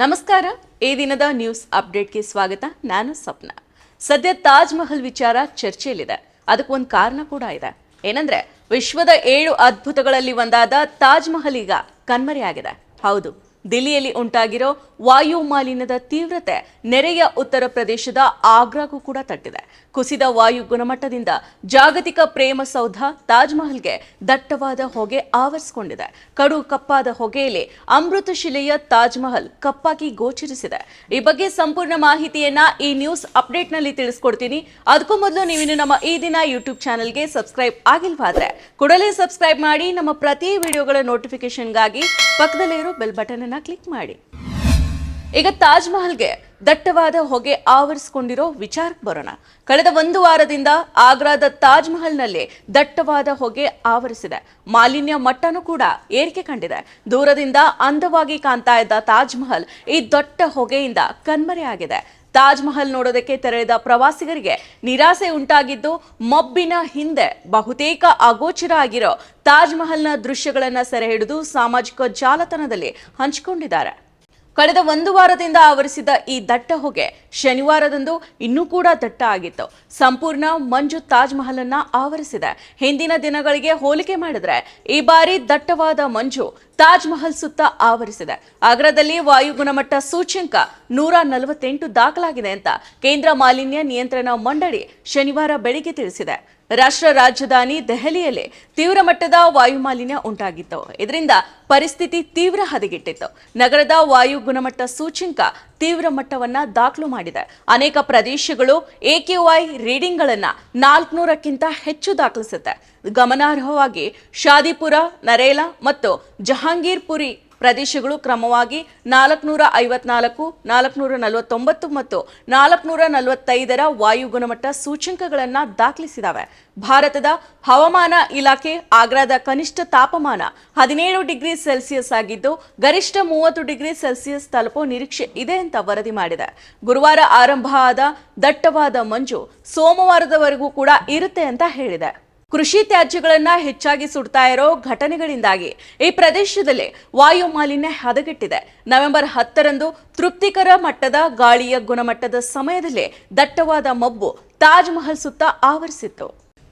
ನಮಸ್ಕಾರ. ಈ ದಿನದ ನ್ಯೂಸ್ ಅಪ್ಡೇಟ್ಗೆ ಸ್ವಾಗತ. ನಾನು ಸ್ವಪ್ನ. ಸದ್ಯ ತಾಜ್ ಮಹಲ್ ವಿಚಾರ ಚರ್ಚೆಯಲ್ಲಿದೆ. ಅದಕ್ಕೊಂದು ಕಾರಣ ಕೂಡ ಇದೆ. ಏನಂದ್ರೆ, ವಿಶ್ವದ ಏಳು ಅದ್ಭುತಗಳಲ್ಲಿ ಒಂದಾದ ತಾಜ್ ಮಹಲ್ ಈಗ ಕಣ್ಮರೆಯಾಗಿದೆ. ಹೌದು. ದಿಲ್ಲಿಯಲ್ಲಿ ಉಂಟಾಗಿರೋ ವಾಯು ಮಾಲಿನ್ಯದ ತೀವ್ರತೆ ನೆರೆಯ ಉತ್ತರ ಪ್ರದೇಶದ ಆಗ್ರಾಗೂ ಕೂಡ ತಟ್ಟಿದೆ. ಕುಸಿದ ವಾಯು ಗುಣಮಟ್ಟದಿಂದ ಜಾಗತಿಕ ಪ್ರೇಮ ಸೌಧ ತಾಜ್ಮಹಲ್ಗೆ ದಟ್ಟವಾದ ಹೊಗೆ ಆವರಿಸಿಕೊಂಡಿದೆ. ಕಡು ಕಪ್ಪಾದ ಹೊಗೆಯಲ್ಲಿ ಅಮೃತ ಶಿಲೆಯ ತಾಜ್ಮಹಲ್ ಕಪ್ಪಾಗಿ ಗೋಚರಿಸಿದೆ. ಈ ಬಗ್ಗೆ ಸಂಪೂರ್ಣ ಮಾಹಿತಿಯನ್ನ ಈ ನ್ಯೂಸ್ ಅಪ್ಡೇಟ್ನಲ್ಲಿ ತಿಳಿಸ್ಕೊಡ್ತೀನಿ. ಅದಕ್ಕೂ ಮೊದಲು ನೀವಿನ್ನು ನಮ್ಮ ಈ ದಿನ ಯೂಟ್ಯೂಬ್ ಚಾನೆಲ್ಗೆ ಸಬ್ಸ್ಕ್ರೈಬ್ ಆಗಿಲ್ವಾದ್ರೆ ಕೂಡಲೇ ಸಬ್ಸ್ಕ್ರೈಬ್ ಮಾಡಿ ನಮ್ಮ ಪ್ರತಿ ವಿಡಿಯೋಗಳ ನೋಟಿಫಿಕೇಶನ್ಗಾಗಿ ಪಕ್ಕದಲ್ಲೇ ಇರೋ ಬೆಲ್ ಬಟನ್ ಅನ್ನ ಕ್ಲಿಕ್ ಮಾಡಿ. ಈಗ ತಾಜ್ ಮಹಲ್ಗೆ ದಟ್ಟವಾದ ಹೊಗೆ ಆವರಿಸಿಕೊಂಡಿರೋ ವಿಚಾರಕ್ಕೆ ಬರೋಣ. ಕಳೆದ ಒಂದು ವಾರದಿಂದ ಆಗ್ರಾದ ತಾಜ್ ಮಹಲ್ನಲ್ಲಿ ದಟ್ಟವಾದ ಹೊಗೆ ಆವರಿಸಿದೆ. ಮಾಲಿನ್ಯ ಮಟ್ಟನೂ ಕೂಡ ಏರಿಕೆ ಕಂಡಿದೆ. ದೂರದಿಂದ ಅಂದವಾಗಿ ಕಾಣ್ತಾ ಇದ್ದ ತಾಜ್ ಮಹಲ್ ಈ ದೊಡ್ಡ ಹೊಗೆಯಿಂದ ಕಣ್ಮರೆಯಾಗಿದೆ. ತಾಜ್ ಮಹಲ್ ನೋಡೋದಕ್ಕೆ ತೆರಳಿದ ಪ್ರವಾಸಿಗರಿಗೆ ನಿರಾಸೆ ಉಂಟಾಗಿದ್ದು ಮಬ್ಬಿನ ಹಿಂದೆ ಬಹುತೇಕ ಅಗೋಚರ ಆಗಿರೋ ತಾಜ್ ಮಹಲ್ನ ದೃಶ್ಯಗಳನ್ನ ಸೆರೆ ಹಿಡಿದು ಸಾಮಾಜಿಕ ಜಾಲತಾಣದಲ್ಲಿ ಹಂಚಿಕೊಂಡಿದ್ದಾರೆ. ಕಳೆದ ಒಂದು ವಾರದಿಂದ ಆವರಿಸಿದ ಈ ದಟ್ಟ ಹೊಗೆ ಶನಿವಾರದಂದು ಇನ್ನೂ ಕೂಡ ದಟ್ಟ ಆಗಿತ್ತು. ಸಂಪೂರ್ಣ ಮಂಜು ತಾಜ್ ಮಹಲ್ ಅನ್ನ ಆವರಿಸಿದೆ. ಹಿಂದಿನ ದಿನಗಳಿಗೆ ಹೋಲಿಕೆ ಮಾಡಿದ್ರೆ ಈ ಬಾರಿ ದಟ್ಟವಾದ ಮಂಜು ತಾಜ್ ಮಹಲ್ ಸುತ್ತ ಆವರಿಸಿದೆ. ಆಗ್ರಾದಲ್ಲಿ ವಾಯು ಗುಣಮಟ್ಟ ಸೂಚ್ಯಂಕ ನೂರ ನಲವತ್ತೆಂಟು ದಾಖಲಾಗಿದೆ ಅಂತ ಕೇಂದ್ರ ಮಾಲಿನ್ಯ ನಿಯಂತ್ರಣ ಮಂಡಳಿ ಶನಿವಾರ ಬೆಳಿಗ್ಗೆ ತಿಳಿಸಿದೆ. ರಾಷ್ಟ್ರ ರಾಜಧಾನಿ ದೆಹಲಿಯಲ್ಲಿ ತೀವ್ರ ಮಟ್ಟದ ವಾಯು ಮಾಲಿನ್ಯ ಉಂಟಾಗಿತ್ತು. ಇದರಿಂದ ಪರಿಸ್ಥಿತಿ ತೀವ್ರ ಹದಗೆಟ್ಟಿತ್ತು. ನಗರದ ವಾಯು ಗುಣಮಟ್ಟ ಸೂಚ್ಯಂಕ ತೀವ್ರ ಮಟ್ಟವನ್ನ ದಾಖಲು ಮಾಡಿದೆ. ಅನೇಕ ಪ್ರದೇಶಗಳು ಎಕ್ಯುಐ ರೀಡಿಂಗ್ಗಳನ್ನ ನಾಲ್ಕುನೂರಕ್ಕಿಂತ ಹೆಚ್ಚು ದಾಖಲಿಸುತ್ತೆ. ಗಮನಾರ್ಹವಾಗಿ ಶಾದಿಪುರ, ನರೇಲಾ ಮತ್ತು ಜಹಾಂಗೀರ್ಪುರಿ ಪ್ರದೇಶಗಳು ಕ್ರಮವಾಗಿ ನಾಲ್ಕುನೂರ ಐವತ್ನಾಲ್ಕು, ನಾಲ್ಕುನೂರ ನಲವತ್ತೊಂಬತ್ತು ಮತ್ತು ನಾಲ್ಕುನೂರ ನಲವತ್ತೈದರ ವಾಯು ಗುಣಮಟ್ಟ ಸೂಚ್ಯಂಕಗಳನ್ನು ದಾಖಲಿಸಿದವೆ. ಭಾರತದ ಹವಾಮಾನ ಇಲಾಖೆ ಆಗ್ರಾದ ಕನಿಷ್ಠ ತಾಪಮಾನ ಹದಿನೇಳು ಡಿಗ್ರಿ ಸೆಲ್ಸಿಯಸ್ ಆಗಿದ್ದು, ಗರಿಷ್ಠ ಮೂವತ್ತು ಡಿಗ್ರಿ ಸೆಲ್ಸಿಯಸ್ ತಲುಪೋ ನಿರೀಕ್ಷೆ ಇದೆ ಅಂತ ವರದಿ ಮಾಡಿದೆ. ಗುರುವಾರ ಆರಂಭ ಆದ ದಟ್ಟವಾದ ಮಂಜು ಸೋಮವಾರದವರೆಗೂ ಕೂಡ ಇರುತ್ತೆ ಅಂತ ಹೇಳಿದೆ. ಕೃಷಿ ತ್ಯಾಜ್ಯಗಳನ್ನ ಹೆಚ್ಚಾಗಿ ಸುಡ್ತಾ ಇರೋ ಘಟನೆಗಳಿಂದಾಗಿ ಈ ಪ್ರದೇಶದಲ್ಲಿ ವಾಯು ಮಾಲಿನ್ಯ ಹದಗೆಟ್ಟಿದೆ. ನವೆಂಬರ್ ಹತ್ತರಂದು ತೃಪ್ತಿಕರ ಮಟ್ಟದ ಗಾಳಿಯ ಗುಣಮಟ್ಟದ ಸಮಯದಲ್ಲಿ ದಟ್ಟವಾದ ಮಬ್ಬು ತಾಜ್ ಮಹಲ್ ಸುತ್ತ ಆವರಿಸಿತ್ತು.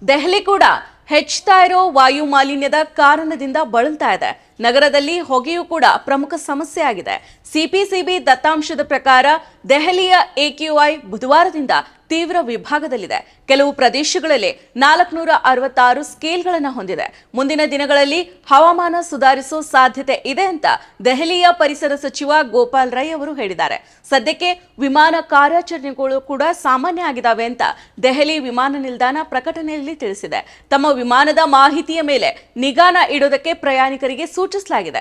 ದೆಹಲಿ ಕೂಡ ಹೆಚ್ಚುತ್ತಾ ಇರೋ ವಾಯು ಮಾಲಿನ್ಯದ ಕಾರಣದಿಂದ ಬಳಲ್ತಾ ಇದೆ. ನಗರದಲ್ಲಿ ಹೊಗೆಯೂ ಕೂಡ ಪ್ರಮುಖ ಸಮಸ್ಯೆ ಆಗಿದೆ ಸಿಪಿಸಿಬಿ ದತ್ತಾಂಶದ ಪ್ರಕಾರ ದೆಹಲಿಯ ಎಕ್ಯುಐ ಬುಧವಾರದಿಂದ ತೀವ್ರ ವಿಭಾಗದಲ್ಲಿದೆ. ಕೆಲವು ಪ್ರದೇಶಗಳಲ್ಲಿ ನಾಲ್ಕುನೂರ ಅರವತ್ತಾರು ಸ್ಕೇಲ್ಗಳನ್ನು ಹೊಂದಿದೆ. ಮುಂದಿನ ದಿನಗಳಲ್ಲಿ ಹವಾಮಾನ ಸುಧಾರಿಸೋ ಸಾಧ್ಯತೆ ಇದೆ ಅಂತ ದೆಹಲಿಯ ಪರಿಸರ ಸಚಿವ ಗೋಪಾಲ್ ರೈ ಅವರು ಹೇಳಿದ್ದಾರೆ. ಸದ್ಯಕ್ಕೆ ವಿಮಾನ ಕಾರ್ಯಾಚರಣೆಗಳು ಕೂಡ ಸಾಮಾನ್ಯ ಆಗಿದ್ದಾವೆ ಅಂತ ದೆಹಲಿ ವಿಮಾನ ನಿಲ್ದಾಣ ಪ್ರಕಟಣೆಯಲ್ಲಿ ತಿಳಿಸಿದೆ. ತಮ್ಮ ವಿಮಾನದ ಮಾಹಿತಿಯ ಮೇಲೆ ನಿಗಾನ ಇಡೋದಕ್ಕೆ ಪ್ರಯಾಣಿಕರಿಗೆ ಸೂಚಿಸಲಾಗಿದೆ.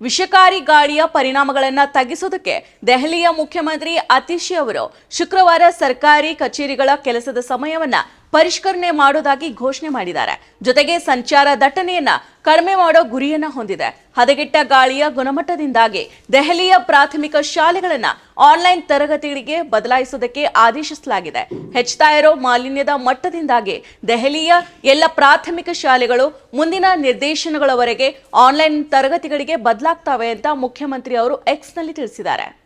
ವಿಷಕಾರಿ ಗಾಳಿಯ ಪರಿಣಾಮಗಳನ್ನು ತಗ್ಗಿಸೋದಕ್ಕೆ ದೆಹಲಿಯ ಮುಖ್ಯಮಂತ್ರಿ ಅತಿಶಿ ಅವರು ಶುಕ್ರವಾರ ಸರ್ಕಾರಿ ಕಚೇರಿಗಳ ಕೆಲಸದ ಸಮಯವನ್ನ ಪರಿಷ್ಕರಣೆ ಮಾಡೋದಾಗಿ ಘೋಷಣೆ ಮಾಡಿದ್ದಾರೆ. ಜೊತೆಗೆ ಸಂಚಾರ ದಟ್ಟಣೆಯನ್ನ ಕಡಿಮೆ ಮಾಡೋ ಗುರಿಯನ್ನ ಹೊಂದಿದೆ. ಹದಗೆಟ್ಟ ಗಾಳಿಯ ಗುಣಮಟ್ಟದಿಂದಾಗಿ ದೆಹಲಿಯ ಪ್ರಾಥಮಿಕ ಶಾಲೆಗಳನ್ನ ಆನ್ಲೈನ್ ತರಗತಿಗಳಿಗೆ ಬದಲಾಯಿಸೋದಕ್ಕೆ ಆದೇಶಿಸಲಾಗಿದೆ. ಹೆಚ್ಚುತ್ತಾ ಇರೋ ಮಾಲಿನ್ಯದ ಮಟ್ಟದಿಂದಾಗಿ ದೆಹಲಿಯ ಎಲ್ಲ ಪ್ರಾಥಮಿಕ ಶಾಲೆಗಳು ಮುಂದಿನ ನಿರ್ದೇಶನಗಳವರೆಗೆ ಆನ್ಲೈನ್ ತರಗತಿಗಳಿಗೆ ಬದಲಾಗ್ತವೆ ಅಂತ ಮುಖ್ಯಮಂತ್ರಿ ಅವರು ಎಕ್ಸ್ನಲ್ಲಿ ತಿಳಿಸಿದ್ದಾರೆ.